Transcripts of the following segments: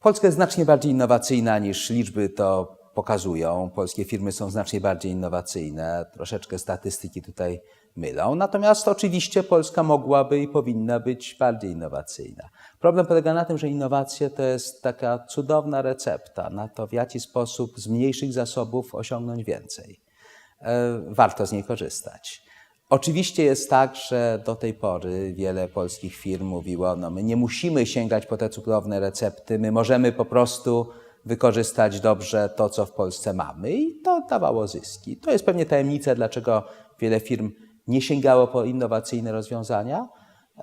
Polska jest znacznie bardziej innowacyjna niż liczby to pokazują. Polskie firmy są znacznie bardziej innowacyjne. Troszeczkę statystyki tutaj mylą. Natomiast oczywiście Polska mogłaby i powinna być bardziej innowacyjna. Problem polega na tym, że innowacje to jest taka cudowna recepta na to, w jaki sposób z mniejszych zasobów osiągnąć więcej. E, Warto z niej korzystać. Oczywiście jest tak, że do tej pory wiele polskich firm mówiło, no my nie musimy sięgać po te cudowne recepty, my możemy po prostu wykorzystać dobrze to, co w Polsce mamy i to dawało zyski. To jest pewnie tajemnica, dlaczego wiele firm nie sięgało po innowacyjne rozwiązania,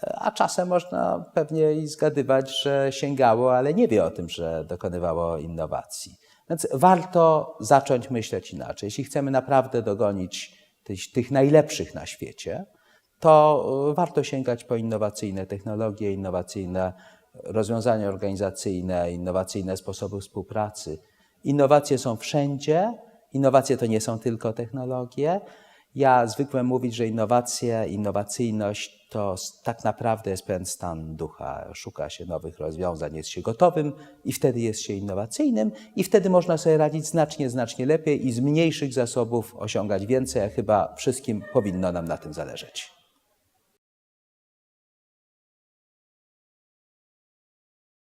a czasem można pewnie i zgadywać, że sięgało, ale nie wie o tym, że dokonywało innowacji. Więc warto zacząć myśleć inaczej. Jeśli chcemy naprawdę dogonić tych, tych najlepszych na świecie, to y, warto sięgać po innowacyjne technologie, innowacyjne rozwiązania organizacyjne, innowacyjne sposoby współpracy. Innowacje są wszędzie. Innowacje to nie są tylko technologie. Ja zwykłem mówić, że innowacje, innowacyjność to tak naprawdę jest pewien stan ducha. Szuka się nowych rozwiązań, jest się gotowym i wtedy jest się innowacyjnym i wtedy można sobie radzić znacznie, znacznie lepiej i z mniejszych zasobów osiągać więcej, a chyba wszystkim powinno nam na tym zależeć.